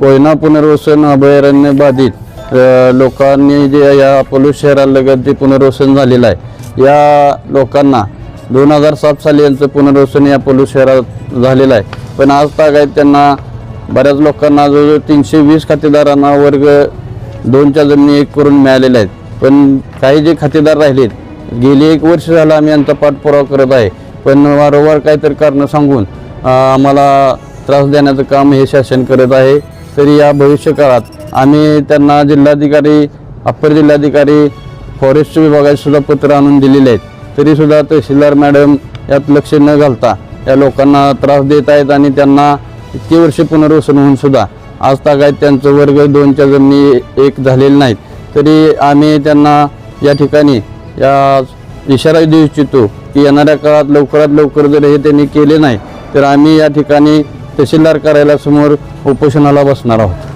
कोयना पुनर्वसन अभयारण्य बाधित लोकांनी जे या अपोलो शहरालगत जे पुनर्वसन झालेलं आहे या लोकांना दोन हजार सात साली यांचं पुनर्वसन या अपोलो शहरात झालेलं आहे. पण आज तागायत त्यांना बऱ्याच लोकांना जवळजवळ तीनशे वीस खातेदारांना वर्ग दोनच्या जमिनी एक करून मिळालेल्या आहेत. पण काही जे खातेदार राहिलेत गेली एक वर्ष झालं आम्ही यांचा पाठपुरावा करत आहे. पण वारंवार काहीतरी कारणं सांगून आम्हाला त्रास देण्याचं काम हे शासन करत आहे. तरी या भविष्य काळात आम्ही त्यांना जिल्हाधिकारी अप्पर जिल्हाधिकारी फॉरेस्ट विभागातसुद्धा पत्र आणून दिलेले आहेत. तरीसुद्धा तहसीलदार मॅडम यात लक्ष न घालता या लोकांना त्रास देत आहेत आणि त्यांना इतकी वर्ष पुनर्वसन होऊन सुद्धा आज तागायत त्यांचं वर्ग दोनच्या जमिनी एक झालेले नाहीत. तरी आम्ही त्यांना या ठिकाणी या इशारा देऊ इच्छितो की येणाऱ्या काळात लवकरात लवकर जर हे त्यांनी केले नाही तर आम्ही या ठिकाणी तहसीलदार कार्यालयासमोर उपोषणाला बसणार आहोत.